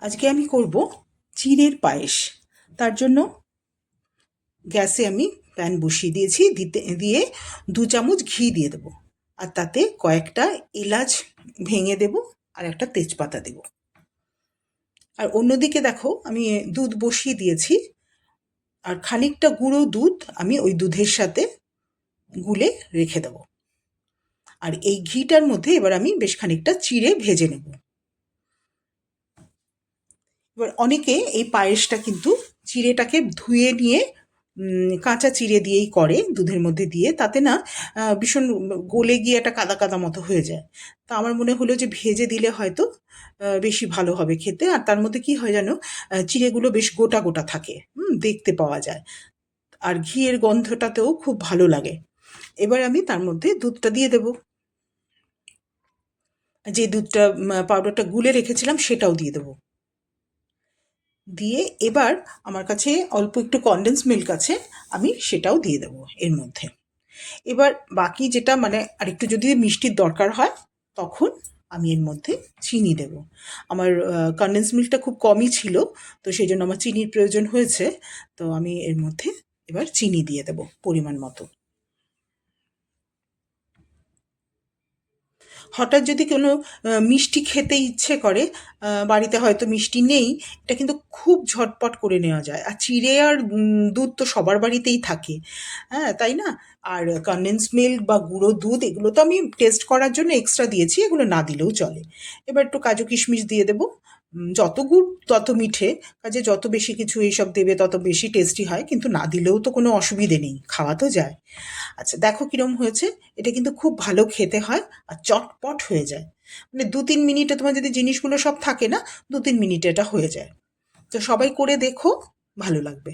আজকে আমি করব চিড়ের পায়েস। তার জন্য গ্যাসে আমি প্যান বসিয়ে দিয়েছি। দিতে, দিয়ে দু চামচ ঘি দিয়ে দেবো। আর তাতে কয়েকটা এলাচ ভেঙে দেব আর একটা তেজপাতা দেব। আর অন্যদিকে দেখো, আমি দুধ বসিয়ে দিয়েছি। আর খানিকটা গুঁড়ো দুধ আমি ওই দুধের সাথে গুলে রেখে দেবো। আর এই ঘিটার মধ্যে এবার আমি বেশ খানিকটা চিড়ে ভেজে নেব। এবার অনেকে এই পায়েসটা কিন্তু চিড়েটাকে ধুয়ে নিয়ে কাঁচা চিড়ে দিয়েই করে দুধের মধ্যে দিয়ে। তাতে না ভীষণ গলে গিয়ে একটা কাদা কাদা মতো হয়ে যায়। তা আমার মনে হলো যে ভেজে দিলে হয়তো বেশি ভালো হবে খেতে। আর তার মধ্যে কি হয় জানো চিড়েগুলো বেশ গোটা গোটা থাকে দেখতে পাওয়া যায়। আর ঘিয়ের গন্ধটাতেও খুব ভালো লাগে। এবার আমি তার মধ্যে দুধটা দিয়ে দেবো। যে দুধটা পাউডারটা গুলে রেখেছিলাম সেটাও দিয়ে দেবো। দিয়ে এবার আমার কাছে অল্প একটু কনডেন্স মিল্ক আছে, আমি সেটাও দিয়ে দেবো এর মধ্যে। এবার বাকি যেটা মানে আরেকটু যদি মিষ্টির দরকার হয়, তখন আমি এর মধ্যে চিনি দেব। আমার কনডেন্স মিল্কটা খুব কমই ছিল, তো সেই জন্য আমার চিনির প্রয়োজন হয়েছে, তো আমি এর মধ্যে এবার চিনি দিয়ে দেব পরিমাণ মতো। হঠাৎ যদি কোনো মিষ্টি খেতে ইচ্ছে করে বাড়িতে হয়তো মিষ্টি নেই, এটা কিন্তু খুব ঝটপট করে নেওয়া যায়। আর চিড়ে আর দুধ তো সবার বাড়িতেই থাকে। হ্যাঁ তাই না? আর কনডেন্স মিল্ক বা গুঁড়ো দুধ, এগুলো তো আমি টেস্ট করার জন্য এক্সট্রা দিয়েছি, এগুলো না দিলেও চলে। এবার একটু কাজু কিশমিশ দিয়ে দেবো। যত গুড়, তত মিঠে, কাজে যত বেশি কিছু এইসব দেবে, তত বেশি টেস্টি হয়, কিন্তু না দিলেও তো কোনো অসুবিধে নেই, খাওয়া তো যায়। আচ্ছা দেখো কিরম হয়েছে, এটা কিন্তু খুব ভালো খেতে হয় আর চটপট হয়ে যায়। মানে দু তিন মিনিটে তোমার যদি জিনিসগুলো সব থাকে না, দু তিন মিনিটে এটা হয়ে যায়। তো সবাই করে দেখো, ভালো লাগবে।